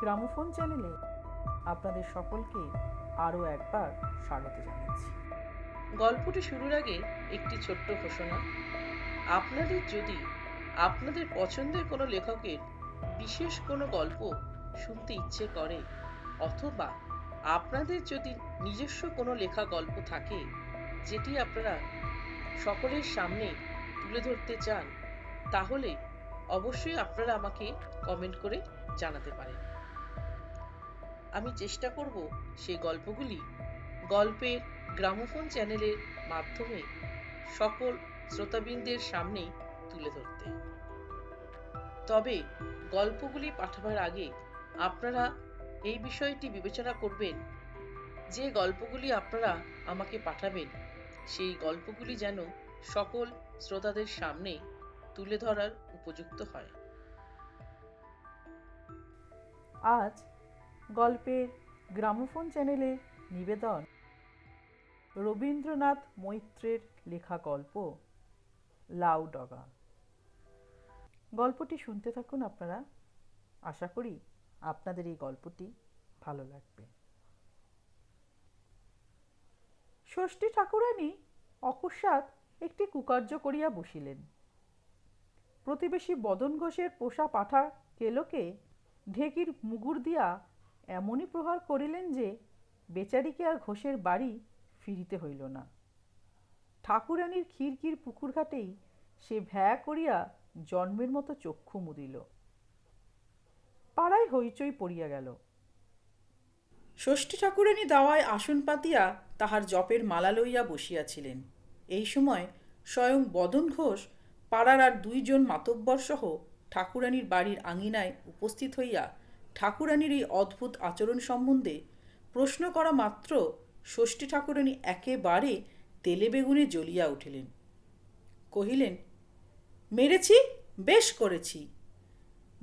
Gramophone চ্যানেলে আপনাদের সকলকে আরও একবার স্বাগত জানাচ্ছি। গল্পটি শুরুর আগে একটি ছোট্ট ঘোষণা। আপনাদের যদি আপনাদের পছন্দের কোনো লেখকের বিশেষ কোনো গল্প শুনতে ইচ্ছে করে, অথবা আপনাদের যদি নিজস্ব কোনো লেখা গল্প থাকে, যেটি আপনারা সকলের সামনে তুলে ধরতে চান, তাহলে অবশ্যই আপনারা আমাকে কমেন্ট করে জানাতে পারেন। আমি চেষ্টা করব সেই গল্পগুলি গল্পের গ্রামোফোন চ্যানেলের মাধ্যমে সকল শ্রোতাবৃন্দের সামনে তুলে ধরতে। তবে গল্পগুলি পাঠাবার আগে আপনারা এই বিষয়টি বিবেচনা করবেন, যে গল্পগুলি আপনারা আমাকে পাঠাবেন, সেই গল্পগুলি যেন সকল শ্রোতাদের সামনে তুলে ধরার উপযুক্ত হয়। আজ গল্পের গ্রামোফোন চ্যানেলে নিবেদন। রবীন্দ্রনাথ মৈত্রের লেখা গল্প লাউ ডগা। গল্পটি শুনতে থাকুন আপনারা। আশা করি আপনাদের এই গল্পটি ভালো লাগবে। ষষ্ঠী ঠাকুরানী অকস্মাৎ একটি কুকার্য করিয়া বসিলেন। প্রতিবেশী বদন ঘোষের পোষা পাঠা কেলোকে ঢেকির মুগুর দিয়া এমনই প্রহার করিলেন যে বেচারিকে আর ঘোষের বাড়ি ফিরিতে হইল না। ঠাকুরানীর খিড়কির পুকুর ঘাটেই সে ভ্যা করিয়া জন্মের মতো চক্ষু মুদিল। পাড়ায় হইচই পড়িয়া গেল। ষষ্ঠী ঠাকুরানী দাওয়ায় আসন পাতিয়া তাহার জপের মালা লইয়া বসিয়াছিলেন। এই সময় স্বয়ং বদন ঘোষ পাড়ার আর দুইজন মাতব্বর সহ ঠাকুরানীর বাড়ির আঙিনায় উপস্থিত হইয়া ঠাকুরানীর এই অদ্ভুত আচরণ সম্বন্ধে প্রশ্ন করা মাত্র ষষ্ঠী ঠাকুরানী একেবারে তেলে বেগুনে জ্বলিয়া উঠিলেন। কহিলেন, মেরেছি? বেশ করেছি।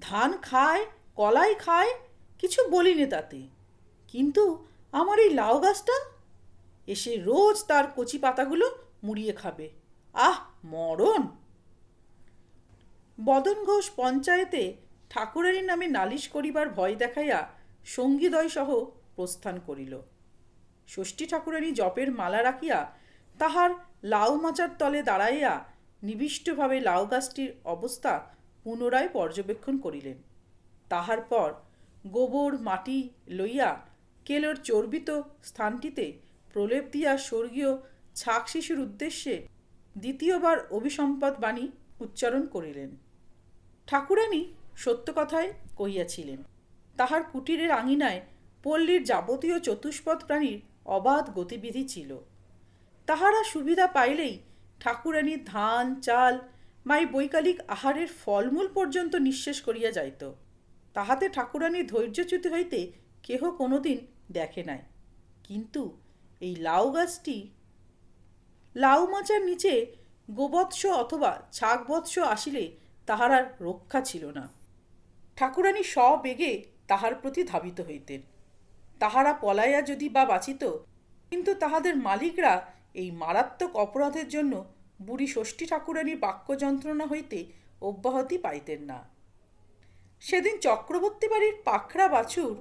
ধান খায়, কলাই খায়, কিছু বলিনি তাতে। কিন্তু আমার এই লাউ গাছটা? এসে রোজ তার কচি পাতাগুলো মুড়িয়ে খাবে। আহ, মরণ! বদন ঘোষ পঞ্চায়েতে ঠাকুরানীর নামে নালিশ করিবার ভয় দেখাইয়া সঙ্গীদয় সহ প্রস্থান করিল। ষষ্ঠী ঠাকুরানী জপের মালা রাখিয়া তাহার লাউ মাচার তলে দাঁড়াইয়া নিবিষ্টভাবে লাউ গাছটির অবস্থা পুনরায় পর্যবেক্ষণ করিলেন। তাহার পর গোবর, মাটি লইয়া কেলোর চর্বিত স্থানটিতে প্রলেপ দিয়া স্বর্গীয় ছাক শিশুর উদ্দেশ্যে দ্বিতীয়বার অভিসম্পদ বাণী উচ্চারণ করিলেন। ঠাকুরানী সত্য কথায় কহিয়াছিলেন, তাহার কুটিরের আঙিনায় পল্লীর যাবতীয় চতুষ্পদ প্রাণীর অবাধ গতিবিধি ছিল। তাহারা সুবিধা পাইলেই ঠাকুরানী ধান, চাল, মাই বৈকালিক আহারের ফলমূল পর্যন্ত নিঃশেষ করিয়া যাইত। তাহাতে ঠাকুরানীর ধৈর্যচ্যুতি হইতে কেহ কোনোদিন দেখে নাই। কিন্তু এই লাউ গাছটি লাউ মাচার নিচে গোবৎস অথবা ছাগবৎস আসিলে তাহার আর রক্ষা ছিল না। ঠাকুরানী সবেগে তাহার প্রতি ধাবিত হইতেন। তাহারা পলাইয়া যদি বা বাঁচিত, কিন্তু তাহাদের মালিকরা এই মারাত্মক অপরাধের জন্য বুড়ি ষষ্ঠী ঠাকুরানীর বাক্য যন্ত্রণা হইতে অব্যাহতি পাইতেন না। সেদিন চক্রবর্তী বাড়ির পাখরা বাছুর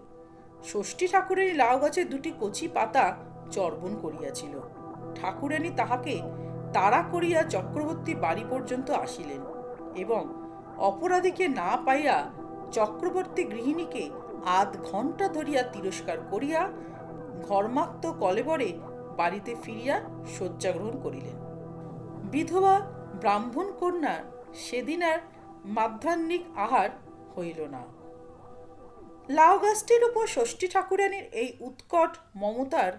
ষষ্ঠী ঠাকুরানী লাউ গাছের দুটি কচি পাতা চর্বণ করিয়াছিল। ঠাকুরানী তাহাকে তাড়া করিয়া চক্রবর্তী বাড়ি পর্যন্ত আসিলেন এবং অপরাধীকে না পাইয়া চক্রবর্তী গৃহিণীকে আধ ঘণ্টা ধরিয়া তিরস্কার করিয়া ঘর্মাক্ত কলেবরে বাড়িতে ফিরিয়া শয্যা গ্রহণ করিলেন। বিধবা ব্রাহ্মণ কন্যার সেদিন আর মাধ্যাহ্নিক আহার হইল না। লাউ গাছটির উপর ষষ্ঠী ঠাকুরানীর এই উৎকট মমতার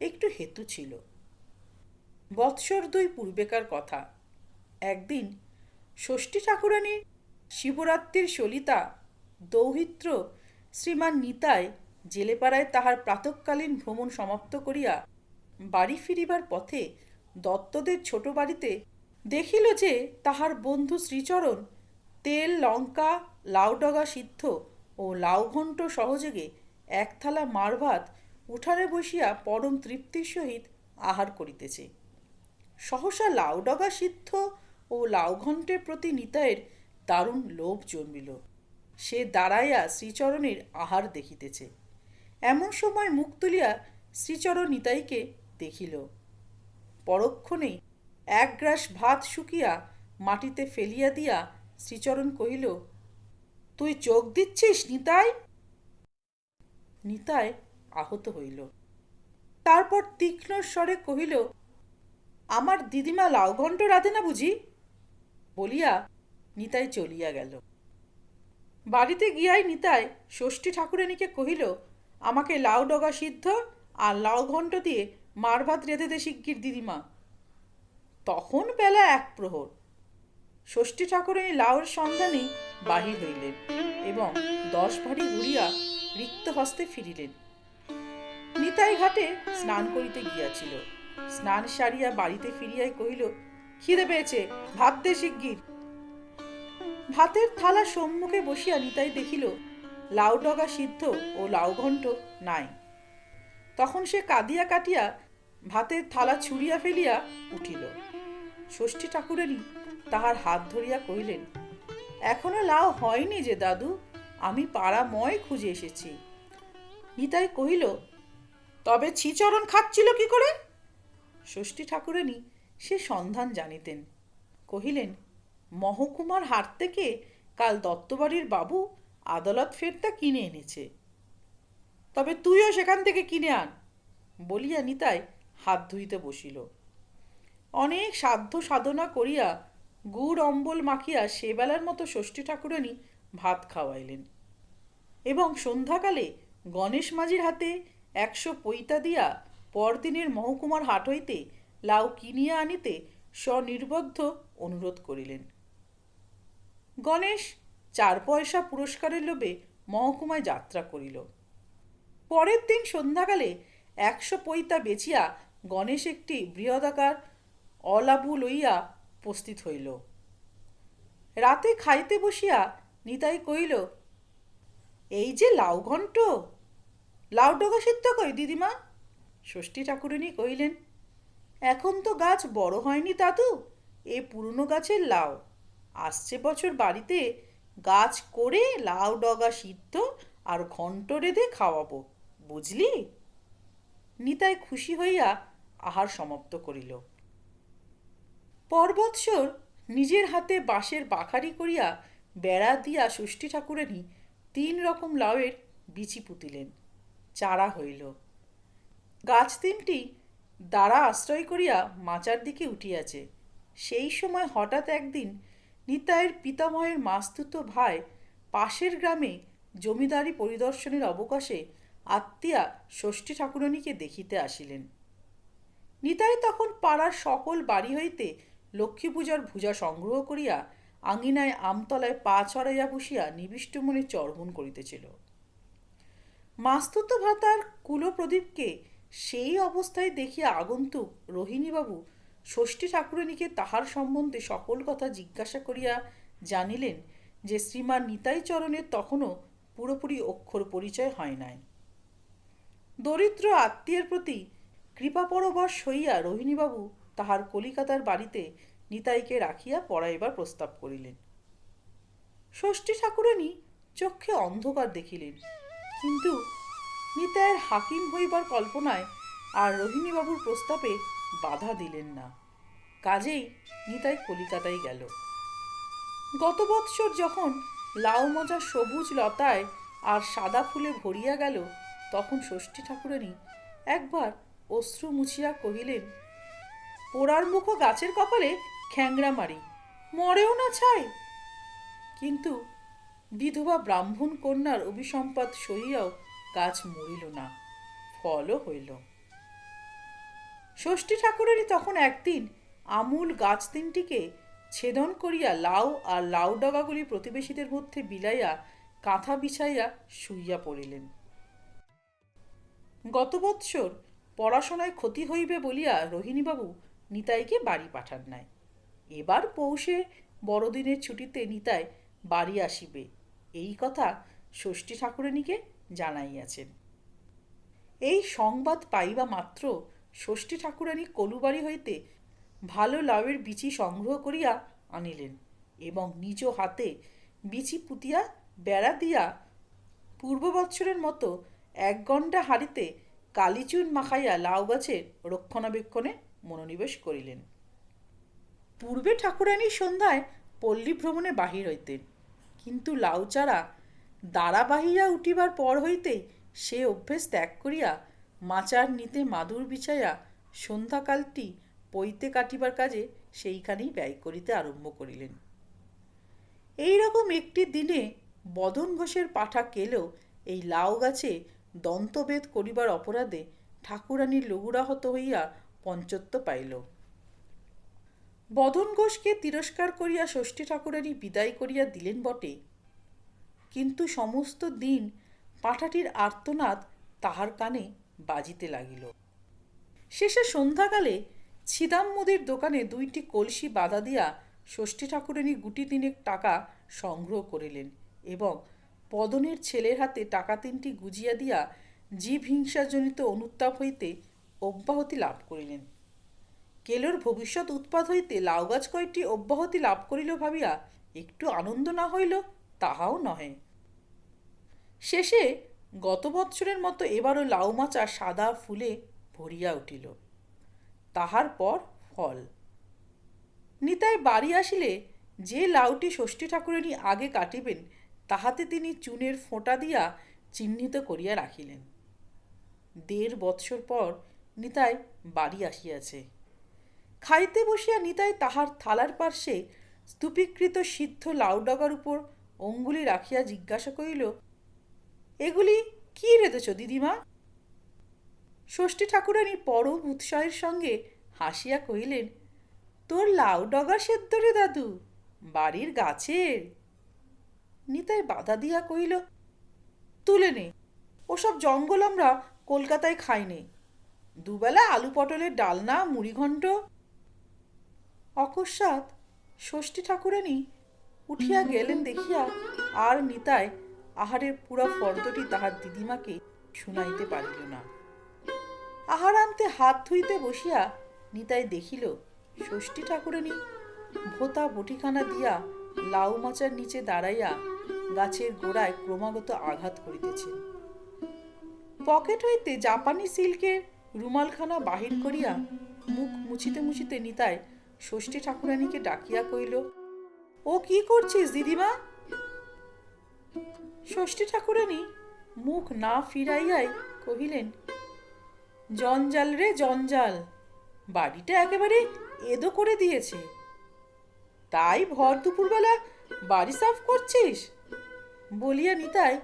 একটু হেতু ছিল। বৎসর দুই পূর্বেকার কথা। একদিন ষষ্ঠী ঠাকুরানী শিবরাত্রির সলিতা দৌহিত্র? শ্রীমান নিতাই জেলেপাড়ায় তাহার প্রাতকালীন ভ্রমণ সমাপ্ত করিয়া বাড়ি ফিরিবার পথে দত্তদের ছোট বাড়িতে দেখিল যে তাহার বন্ধু শ্রীচরণ তেল, লঙ্কা লাউডগা সিদ্ধ ও লাউঘণ্ট সহযোগে এক থালা মার ভাত বসিয়া পরম তৃপ্তির সহিত আহার করিতেছে। সহসা লাউডগা সিদ্ধ ও লাউঘণ্টের প্রতি নিতায়ের দারুণ লোভ জন্মিল। সে দাঁড়াইয়া শ্রীচরণের আহার দেখিতেছে। এমন সময় মুখ তুলিয়া শ্রীচরণ নিতাইকে দেখিল। পরক্ষণেই এক গ্রাস ভাত শুকিয়া মাটিতে ফেলিয়া দিয়া শ্রীচরণ কহিল, তুই চোখ দিচ্ছিস নিতাই? নিতাই আহত হইল। তারপর তীক্ষ্ণ স্বরে কহিল, আমার দিদিমা লাউঘণ্ট রাধে না বুঝি? বলিয়া নিতাই চলিয়া গেল। বাড়িতে গিয়াই নিতাই ষষ্ঠী ঠাকুরানীকে কহিল, আমাকে লাউ ডগা সিদ্ধ আর লাউ ঘণ্ট দিয়ে মার ভাত রেঁধে দে শিগগির দিদিমা। তখন বেলা এক প্রহর। ষষ্ঠী ঠাকুরানী লাউর সন্ধানে বাহির হইলেন এবং দশ ভারী ঘুরিয়া রিক্ত হস্তে ফিরিলেন। নিতাই ঘাটে স্নান করিতে গিয়াছিল। স্নান সারিয়া বাড়িতে ফিরিয়াই কহিল, খিদে পেয়েছে ভাবতে শিগগির। ভাতের থালা সম্মুখে বসিয়া নিতাই দেখিল, লাউ ডগা সিদ্ধ ও লাউ ঘণ্ট নাই। তখন সে কাঁদিয়া কাটিয়া ভাতের থালা ছুঁড়িয়া ফেলিয়া উঠিল। ষষ্ঠী ঠাকুরানী তাহার হাত ধরিয়া কহিলেন, এখনও লাউ হয়নি যে দাদু, আমি পাড়া ময় খুঁজে এসেছি। নিতাই কহিল, তবে ছিচরণ খাচ্ছিল কি করে? ষষ্ঠী ঠাকুরানী সে সন্ধান জানিতেন। কহিলেন মহকুমার হাট থেকে কাল দত্তবাড়ির বাবু আদালত ফেরতা কিনে এনেছে। তবে তুইও সেখান থেকে কিনে আন, বলিয়া নিতাই হাত ধুইতে বসিল। অনেক সাধ্য সাধনা করিয়া গুড় অম্বল মাখিয়া সেবেলার মতো ষষ্ঠী ঠাকুরানী ভাত খাওয়াইলেন এবং সন্ধ্যাকালে গণেশ মাঝির হাতে একশো পৈতা দিয়া পরদিনের মহকুমার হাট হইতে লাউ কিনিয়া আনিতে স্বনির্বদ্ধ অনুরোধ করিলেন। গণেশ চার পয়সা পুরস্কারের লোভে মহকুমায় যাত্রা করিল। পরের দিন সন্ধ্যাকালে একশো পৈতা বেচিয়া গণেশ একটি বৃহদাকার অলাভু লইয়া উপস্থিত হইল। রাতে খাইতে বসিয়া নিতাই কহিল, এই যে লাউ ঘণ্ট, লাউ ডগা সিদ্ধ কই দিদিমা। ষষ্ঠী ঠাকুরানী কহিলেন, এখন তো গাছ বড় হয়নি দাদু, এ পুরনো গাছের লাউ। আসছে বছর বাড়িতে, গাছ করে লাউ ডগা সিদ্ধ আর ঘণ্ট রেঁধে খাওয়াবো, বুঝলি? নিতাই খুশি হইয়া আহার সমাপ্ত করিল। পরবৎসর নিজের হাতে বাঁশের বাখারি করিয়া বেড়া দিয়া ষষ্ঠী ঠাকুরানী তিন রকম লাউয়ের বিচি পুতিলেন, চারা হইল। গাছ তিনটি দ্বারা আশ্রয় করিয়া মাচার দিকে উঠিয়াছে। সেই সময় হঠাৎ একদিন নিতাইয়ের পিতামহের মাস্তুত ভাই পাশের গ্রামে জমিদারি পরিদর্শনের অবকাশে আত্মীয়া ষষ্ঠী ঠাকুরানীকে দেখিতে আসিলেন। নিতাই তখন পাড়ার সকল বাড়ি হইতে লক্ষ্মী পূজার ভুজা সংগ্রহ করিয়া আঙিনায় আমতলায় পা ছড়াইয়া বসিয়া নিবিষ্ট মনে চর্বণ করিতেছিল। মাস্তুত ভাতার কুলপ্রদীপকে সেই অবস্থায় দেখিয়া আগন্তুক রোহিণীবাবু ষষ্ঠী ঠাকুরানীকে তাহার সম্বন্ধে সকল কথা জিজ্ঞাসা করিয়া জানিলেন যে শ্রীমান নিতাই চরণের তখনও পুরোপুরি অক্ষর পরিচয় হয় নাই। দরিদ্র আত্মীয়ের প্রতি কৃপাপরবশ হইয়া রোহিণীবাবু তাহার কলিকাতার বাড়িতে নিতাইকে রাখিয়া পড়াইবার প্রস্তাব করিলেন। ষষ্ঠী ঠাকুরানী চক্ষে অন্ধকার দেখিলেন, কিন্তু নিতাইয়ের হাকিম হইবার কল্পনায় আর রোহিণীবাবুর প্রস্তাবে বাধা দিলেন না। কাজেই নিতাই কলিকাতায় গেল। গত বৎসর যখন লাউ মজা সবুজ লতায় আর সাদা ফুলে ভরিয়া গেল, তখন ষষ্ঠী ঠাকুরানী একবার অশ্রু মুছিয়া কহিলেন, পোড়ার মুখো গাছের কপালে খ্যাংরা মারি, মরেও না ছাই? কিন্তু বিধবা ব্রাহ্মণ কন্যার অভিসম্পাদ সহিয়াও গাছ মরিল না, ফলও হইল। ষষ্ঠী ঠাকুরেরই তখন একদিন আমূল গাছ তিনটিকে ছেদন করিয়া লাউ আর লাউ ডগাগুলি প্রতিবেশীদের মধ্যে বিলাইয়া, কাঁথা বিছাইয়া শুইয়া পড়িলেন। গত বৎসর পড়াশোনায় ক্ষতি হইবে বলিয়া রোহিণীবাবু নিতাইকে বাড়ি পাঠান নাই। এবার পৌষে বড়দিনের ছুটিতে নিতাই বাড়ি আসিবে, এই কথা ষষ্ঠী ঠাকুরানীকে জানাইয়াছেন। এই সংবাদ পাইবা মাত্র ষষ্ঠী ঠাকুরানী কলুবাড়ি হইতে ভালো লাউয়ের বিচি সংগ্রহ করিয়া আনিলেন এবং নিজ হাতে বিচি পুতিয়া, বেড়া দিয়া পূর্ব বৎসরের মতো এক ঘণ্টা হাড়িতে কালিচুন মাখাইয়া লাউ গাছের রক্ষণাবেক্ষণে মনোনিবেশ করিলেন। পূর্বে ঠাকুরানী সন্ধ্যায় পল্লী ভ্রমণে বাহির হইতেন, কিন্তু লাউ চারা দাঁড়া বাহিয়া উঠিবার পর হইতেই সে অভ্যেস ত্যাগ করিয়া মাচার নিতে মাদুর বিছাইয়া সন্ধ্যাকালটি পইতে কাটিবার কাজে সেইখানেই ব্যয় করিতে আরম্ভ করিলেন। এই রকম একটি দিনে বদন ঘোষের পাঠা কেলেও এই লাউ গাছে দন্তভেদ করিবার অপরাধে ঠাকুরানীর লঘুরাহত হইয়া পঞ্চত্ব পাইল। বদন ঘোষকে তিরস্কার করিয়া ষষ্ঠী ঠাকুরানী বিদায় করিয়া দিলেন বটে, কিন্তু সমস্ত দিন পাঠাটির আর্তনাদ তাহার কানে বাজিতে লাগিল। শেষে সন্ধ্যাকালে ছিদাম মুদির দোকানে দুইটি কলসি বাধা দিয়া ষষ্ঠী ঠাকুরানী গুটি তিনেক টাকা সংগ্রহ করিলেন এবং পদনের ছেলের হাতে টাকা তিনটি গুজিয়া দিয়া জীব হিংসাজনিত অনুতাপ হইতে অব্যাহতি লাভ করিলেন। কেলোর ভবিষ্যৎ উৎপাদ হইতে লাউ গাছ কয়টি অব্যাহতি লাভ করিল ভাবিয়া একটু আনন্দ না হইল তাহাও নহে। শেষে গত বৎসরের মতো এবারও লাউ মাচা সাদা ফুলে ভরিয়া উঠিল। তাহার পর ফল। নিতাই বাড়ি আসিলে যে লাউটি ষষ্ঠী ঠাকুরানী আগে কাটিবেন, তাহাতে তিনি চুনের ফোঁটা দিয়া চিহ্নিত করিয়া রাখিলেন। দেড় বৎসর পর নিতাই বাড়ি আসিয়াছে। খাইতে বসিয়া নিতাই তাহার থালার পার্শ্বে স্তূপীকৃত সিদ্ধ লাউ ডগার উপর অঙ্গুলি রাখিয়া জিজ্ঞাসা করিল এগুলি কি রেঁধেছ দিদিমা? ষষ্ঠী ঠাকুরানী পরম উৎসাহের সঙ্গে হাসিয়া কহিলেন, তোর লাউ ডগা সেদ্ধ রে দাদু, বাড়ির গাছের? নিতাই বাধা দিয়া কহিল, তুলে নে, ওসব জঙ্গল আমরা কলকাতায় খাই নে। দুবেলা আলু পটলের ডালনা মুড়িঘণ্ট অকস্মাৎ ষষ্ঠী ঠাকুরানী উঠিয়া গেলেন দেখিয়া আর নিতাই আহারের পুরা ফর্দটি তাহার দিদিমাকে শুনাইতে পারিল না। আহার আনতে হাত ধুইতে বসিয়া নিতাই দেখিল, ষষ্ঠী ঠাকুরানী, ভোতা বটিখানা দিয়া লাউ মাচার নিচে দাঁড়াইয়া গাছের গোড়ায় ক্রমাগত আঘাত করিতেছেন। পকেট হইতে জাপানি সিল্কের রুমালখানা বাহির করিয়া মুখ মুছিতে মুছিতে নিতাই ষষ্ঠী ঠাকুরানীকে ডাকিয়া কইল ও কি করছিস দিদিমা? ষষ্ঠী ঠাকুরানী মুখ না ফিরাইয়াই কহিলেন, জঞ্জাল রে জঞ্জাল, বাড়িটা একেবারে এদো করে দিয়েছে। তাই ভর দুপুরবেলা বাড়ি সাফ করছিস? বলিয়া নিতাই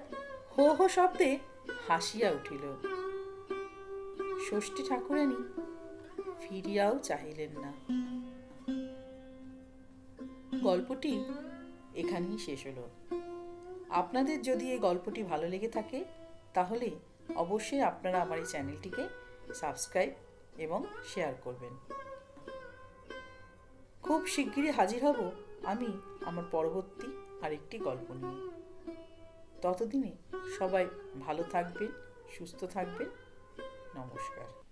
হো হো শব্দে হাসিয়া উঠিল। ষষ্ঠী ঠাকুরানী ফিরিয়াও চাহিলেন না। গল্পটি এখানেই শেষ হলো। আপনাদের যদি এই গল্পটি ভালো লেগে থাকে, তাহলে অবশ্যই আপনারা আমার এই চ্যানেলটিকে সাবস্ক্রাইব এবং শেয়ার করবেন। খুব শিগগিরই হাজির হব আমি আমার পরবর্তী আরেকটি গল্প নিয়ে। ততদিনে সবাই ভালো থাকবেন, সুস্থ থাকবেন। নমস্কার।